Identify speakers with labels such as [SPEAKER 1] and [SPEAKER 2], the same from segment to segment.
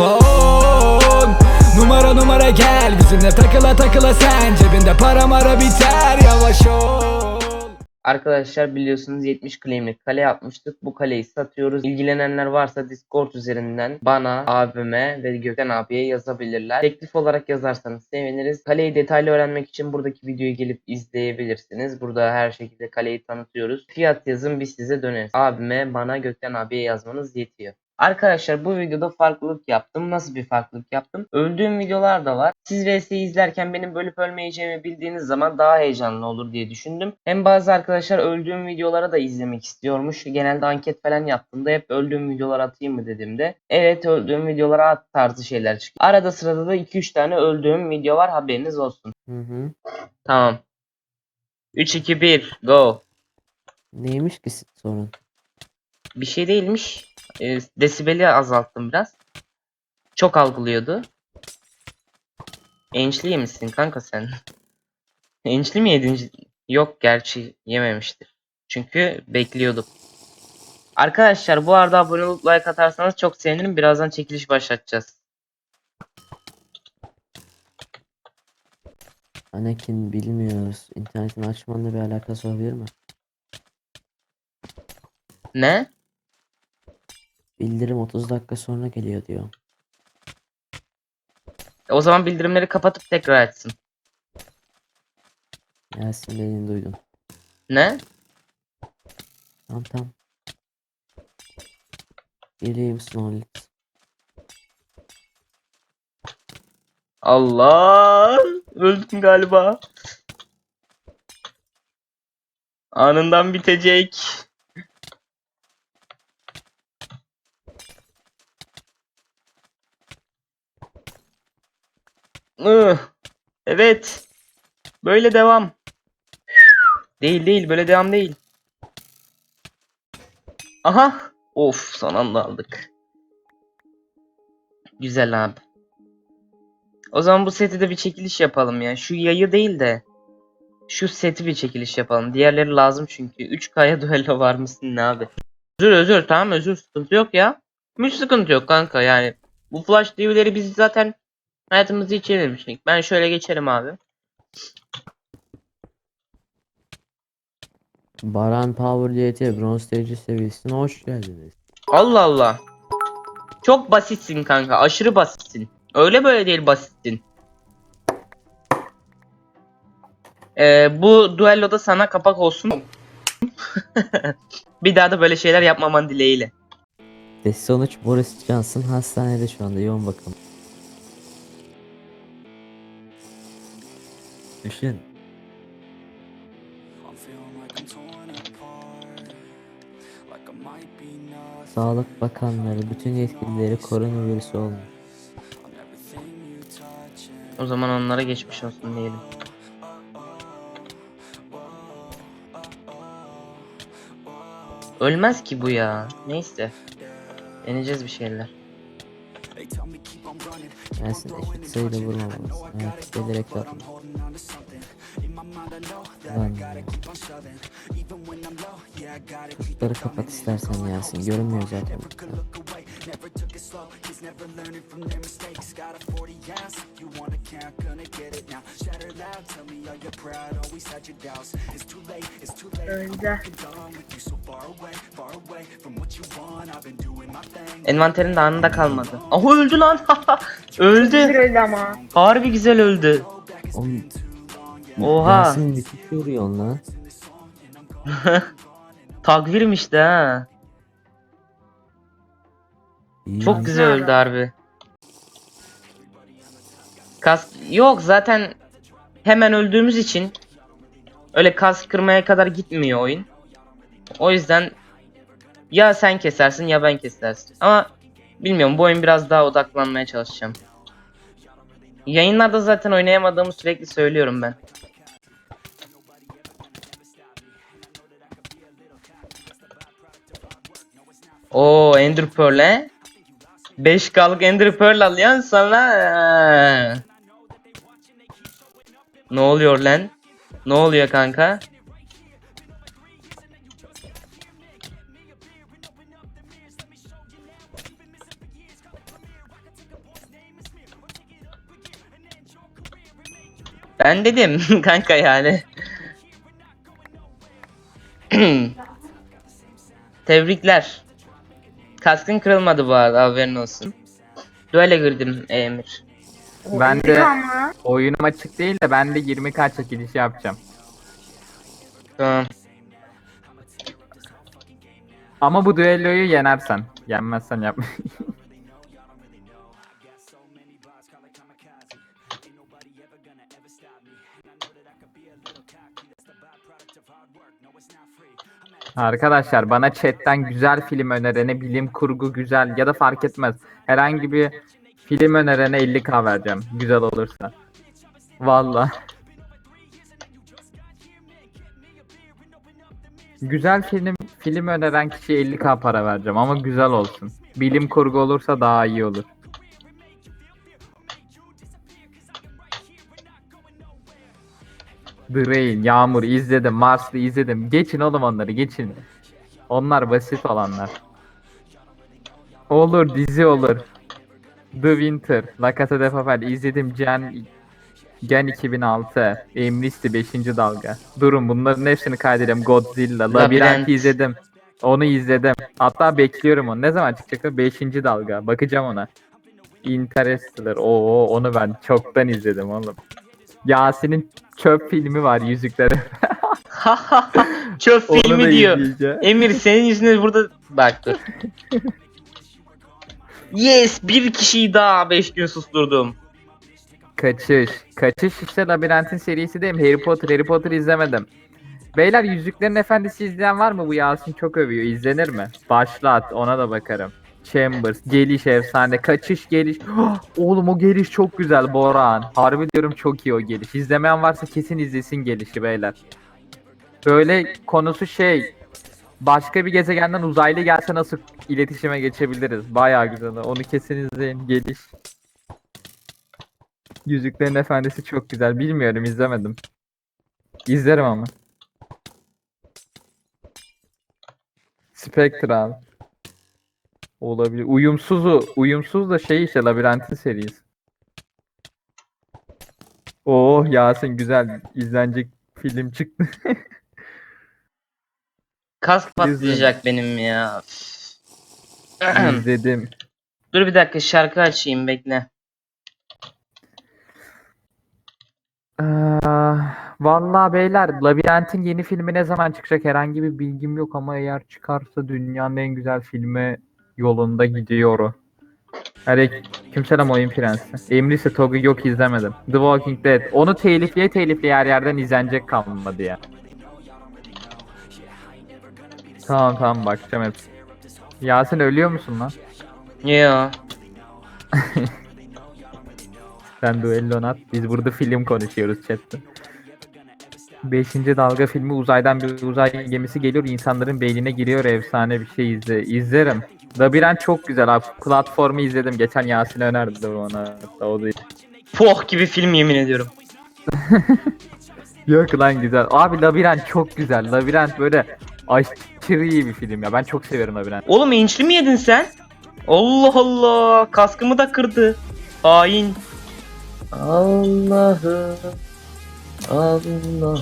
[SPEAKER 1] telefon Numara numara gel bizimle takıla takıla sen Cebinde para mara biter yavaş ol
[SPEAKER 2] Arkadaşlar biliyorsunuz 70 claimlik kale yapmıştık. Bu kaleyi satıyoruz. İlgilenenler varsa Discord üzerinden bana, abime ve Gökhan abiye yazabilirler. Teklif olarak yazarsanız seviniriz. Kaleyi detaylı öğrenmek için buradaki videoyu gelip izleyebilirsiniz. Burada her şekilde kaleyi tanıtıyoruz. Fiyat yazın biz size döneriz. Abime, bana, Gökhan abiye yazmanız yetiyor. Arkadaşlar bu videoda farklılık yaptım. Nasıl bir farklılık yaptım? Öldüğüm videolar da var. Siz VS'yi izlerken benim bölüp ölmeyeceğimi bildiğiniz zaman daha heyecanlı olur diye düşündüm. Hem bazı arkadaşlar öldüğüm videolara da izlemek istiyormuş. Genelde anket falan yaptığımda hep öldüğüm videolar atayım mı dediğimde. Evet öldüğüm videolara at tarzı şeyler çıkıyor. Arada sırada da 2-3 tane öldüğüm video var haberiniz olsun.
[SPEAKER 3] Hı hı.
[SPEAKER 2] Tamam. 3 2 1 go.
[SPEAKER 3] Neymiş ki sorun?
[SPEAKER 2] Bir şey değilmiş. Ee, desibeli azalttım biraz. Çok algılıyordu. Ençli yemişsin kanka sen. Ençli mi yedin? Yok gerçi yememiştir. Çünkü bekliyordum. Arkadaşlar bu arada abone olup like atarsanız çok sevinirim. Birazdan çekiliş başlatacağız.
[SPEAKER 3] Anakin bilmiyoruz. İnternetin açmanla bir alakası olabilir mi?
[SPEAKER 2] Ne?
[SPEAKER 3] Bildirim 30 dakika sonra geliyor diyor.
[SPEAKER 2] O zaman bildirimleri kapatıp tekrar açsın.
[SPEAKER 3] Yasin dediğini duydum.
[SPEAKER 2] Ne?
[SPEAKER 3] Tamam tamam. Geleyim Snolit.
[SPEAKER 2] Allah! Öldüm galiba. Anından bitecek. Evet. Böyle devam. Değil değil böyle devam değil. Aha. Of son aldık. Güzel abi. O zaman bu seti de bir çekiliş yapalım ya. Şu yayı değil de şu seti bir çekiliş yapalım. Diğerleri lazım çünkü. 3K'ya düello var mısın ne abi? Özür özür tamam özür sıkıntı yok ya. Hiç sıkıntı yok kanka yani. Bu flash DV'leri biz zaten hayatımızda içememiştik. Ben şöyle geçerim abi.
[SPEAKER 3] Baran Power DT bronz stage seviyesine hoş geldiniz.
[SPEAKER 2] Allah Allah. Çok basitsin kanka. Aşırı basitsin. Öyle böyle değil basitsin. Ee, bu duelloda sana kapak olsun. bir daha da böyle şeyler yapmaman dileğiyle.
[SPEAKER 3] Ve sonuç Boris Johnson hastanede şu anda yoğun bakım. Düşün. Sağlık Bakanları bütün yetkilileri koronavirüsü olmuş.
[SPEAKER 2] O zaman onlara geçmiş olsun diyelim. Ölmez ki bu ya. Neyse. Deneyeceğiz bir şeyler.
[SPEAKER 3] Yasin eşit sayıda vurmamalısın. Evet, gelerek yapma. Lan ya. Kırkları kapat istersen Yasin. Görünmüyor zaten.
[SPEAKER 4] Önce.
[SPEAKER 2] Envanterin de anında kalmadı. Aha öldü lan. Öldü.
[SPEAKER 4] öldü ama.
[SPEAKER 2] Harbi güzel öldü.
[SPEAKER 3] Oğlum,
[SPEAKER 2] Oha.
[SPEAKER 3] Yasin müthiş vuruyorsun lan.
[SPEAKER 2] Takvirmiş de ha.
[SPEAKER 3] İyi
[SPEAKER 2] Çok
[SPEAKER 3] lan.
[SPEAKER 2] güzel öldü harbi. Kas yok zaten hemen öldüğümüz için öyle kas kırmaya kadar gitmiyor oyun. O yüzden ya sen kesersin ya ben kesersin. Ama bilmiyorum bu oyun biraz daha odaklanmaya çalışacağım. Yayınlarda zaten oynayamadığımı sürekli söylüyorum ben. Oo Ender Pearl 5K'lık Ender Pearl alıyorsun sana. Ne oluyor lan? Ne oluyor kanka? Ben dedim kanka yani. Tebrikler. Kaskın kırılmadı bu arada haberin olsun. Duele girdim Emir.
[SPEAKER 5] Ben de oyunum açık değil de ben de 20k çekilişi yapacağım.
[SPEAKER 2] Tamam.
[SPEAKER 5] Ama bu düelloyu yenersen. Yenmezsen yapma. Arkadaşlar bana chatten güzel film önerene, bilim kurgu güzel ya da fark etmez. Herhangi bir film önerene 50k vereceğim. Güzel olursa. Valla. Güzel film film öneren kişiye 50k para vereceğim ama güzel olsun. Bilim kurgu olursa daha iyi olur. The Rain, Yağmur izledim, Mars'ı izledim. Geçin oğlum onları geçin. Onlar basit olanlar. Olur dizi olur. The Winter, La Casa de Papel izledim. Gen Gen 2006, Amnesty 5. dalga. Durun bunların hepsini kaydedeyim. Godzilla.
[SPEAKER 2] Labirent
[SPEAKER 5] izledim. Onu izledim. Hatta bekliyorum onu. Ne zaman çıkacak? 5. dalga. Bakacağım ona. Interstellar. Oo onu ben çoktan izledim oğlum. Yasin'in çöp filmi var Yüzükleri.
[SPEAKER 2] Çöp
[SPEAKER 5] Onu da
[SPEAKER 2] filmi diyor.
[SPEAKER 5] izleyeceğim.
[SPEAKER 2] Emir senin yüzünden burada bak dur. yes bir kişiyi daha 5 gün susturdum.
[SPEAKER 5] Kaçış. Kaçış işte Labirent'in serisi değil mi? Harry Potter, Harry Potter izlemedim. Beyler Yüzüklerin Efendisi izleyen var mı? Bu Yasin çok övüyor. İzlenir mi? Başlat. Ona da bakarım. Chambers. Geliş efsane. Kaçış geliş. Oğlum o geliş çok güzel Boran. Harbi diyorum çok iyi o geliş. İzlemeyen varsa kesin izlesin gelişi beyler. Böyle konusu şey. Başka bir gezegenden uzaylı gelse nasıl iletişime geçebiliriz? Bayağı güzel. Onu kesin izleyin. Geliş. Yüzüklerin Efendisi çok güzel. Bilmiyorum izlemedim. İzlerim ama. Spectre. Olabilir. Uyumsuzu, uyumsuz da şey işte labirentin serisi. Oh Yasin güzel izlenecek film çıktı.
[SPEAKER 2] Kask patlayacak benim ya.
[SPEAKER 5] İzledim.
[SPEAKER 2] dur bir dakika şarkı açayım bekle.
[SPEAKER 5] Ah, Vallahi beyler Labirent'in yeni filmi ne zaman çıkacak herhangi bir bilgim yok ama eğer çıkarsa dünyanın en güzel filmi yolunda gidiyor o. Aleykümselam oyun prensi. Emrisi Togu yok izlemedim. The Walking Dead. Onu telifliye telifliye her yerden izlenecek kalmadı ya. Tamam tamam bakacağım hepsi. Yasin ölüyor musun lan?
[SPEAKER 2] Ya.
[SPEAKER 5] Sen duellon at. Biz burada film konuşuyoruz chatte. Beşinci dalga filmi uzaydan bir uzay gemisi geliyor insanların beynine giriyor efsane bir şey izle izlerim. Labirent çok güzel abi. Platformu izledim. Geçen Yasin önerdi bana. Hatta O da...
[SPEAKER 2] Poh gibi film yemin ediyorum.
[SPEAKER 5] Yok lan güzel. Abi Labirent çok güzel. Labirent böyle aşırı iyi bir film ya. Ben çok severim Labirent.
[SPEAKER 2] Oğlum ençli mi yedin sen? Allah Allah kaskımı da kırdı. Hain. Allah'ım. Allah.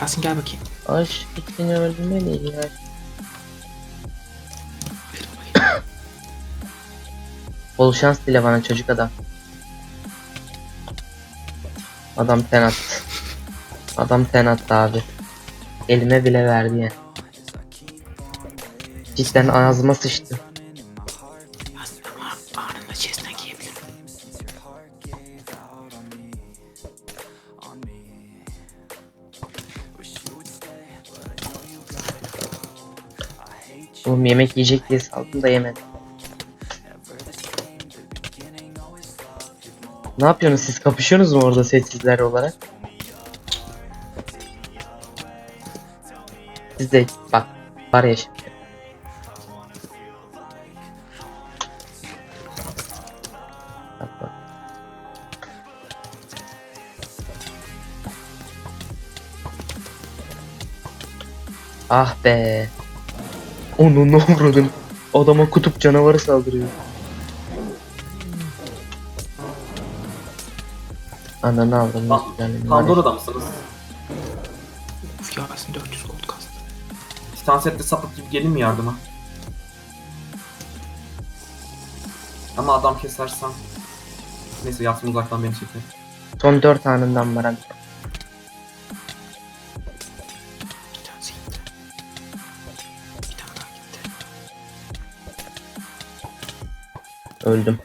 [SPEAKER 6] Yasin gel bakayım.
[SPEAKER 2] Aşk için ölmeli ya. Bol şans dile bana çocuk adam. Adam ten attı. Adam ten attı abi. Elime bile verdi ya. Cidden ağzıma sıçtı. Oğlum yemek yiyecek diye saldım da yemedim. Ne yapıyorsunuz siz kapışıyorsunuz mu orada sessizler olarak? Siz de bak var ya şimdi. Ah be. Onu ne vurdun? Adama kutup canavarı saldırıyor. Ananı aldım. Nasıl yani?
[SPEAKER 7] Pandora'da mısınız?
[SPEAKER 6] Uf Yasin 400 gold kastı.
[SPEAKER 7] Titan setli sapık gibi gelin mi yardıma? Ama adam kesersem... Neyse Yasin uzaktan beni çekiyor.
[SPEAKER 2] Son 4 anından Baran.
[SPEAKER 6] Bir tanesi gitti. Bir tane daha gitti.
[SPEAKER 2] Öldüm.